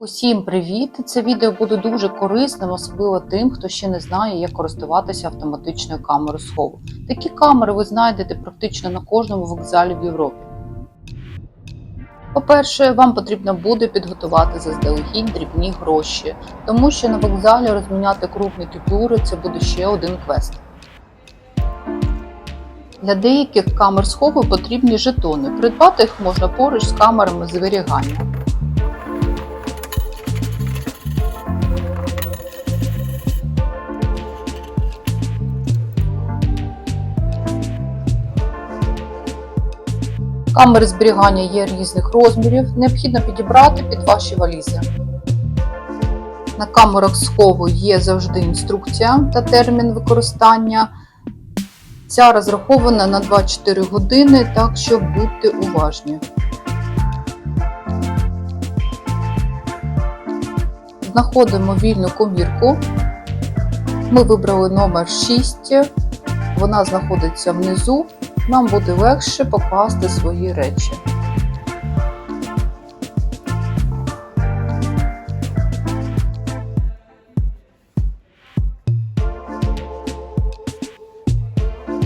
Усім привіт! Це відео буде дуже корисним, особливо тим, хто ще не знає, як користуватися автоматичною камерою схову. Такі камери ви знайдете практично на кожному вокзалі в Європі. По-перше, вам потрібно буде підготувати заздалегідь дрібні гроші, тому що на вокзалі розміняти крупні купюри це буде ще один квест. Для деяких камер схову потрібні жетони. Придбати їх можна поруч з камерами зберігання. Камери зберігання є різних розмірів, необхідно підібрати під ваші валізи. На камерах схову є завжди інструкція та термін використання. Ця розрахована на 24 години, так що будьте уважні. Знаходимо вільну комірку. Ми вибрали номер 6. Вона знаходиться внизу нам буде легше покласти свої речі.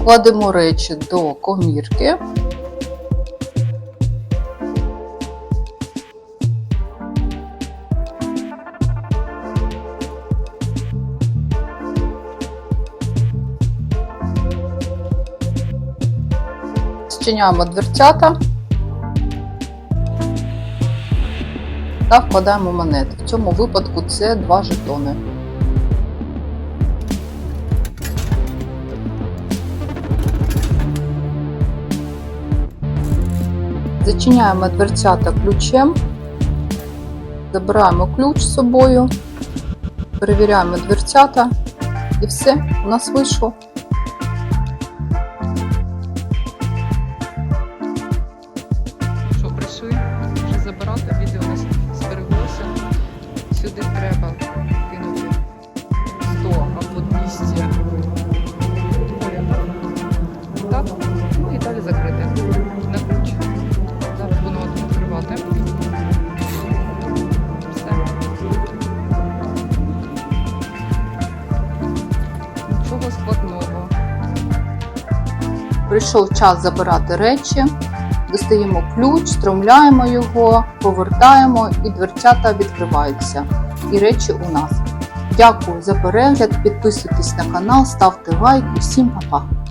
Кладемо речі до комірки. Зчиняємо дверцята та вкладаємо монети. В цьому випадку це два жетони. Зачиняємо дверцята ключем, забираємо ключ з собою, перевіряємо дверцята і все, у нас вийшло. Забирати, відео нас збереглося. Сюди треба кинути 100 або 200 монет. Так, ну і далі закрити на ключ. Зараз будемо відкривати. Все. Нічого складного. Прийшов час забирати речі, достаємо ключ, стромляємо його, повертаємо і дверцята відкриваються. І речі у нас. Дякую за перегляд, підписуйтесь на канал, ставте лайк. Усім па-па!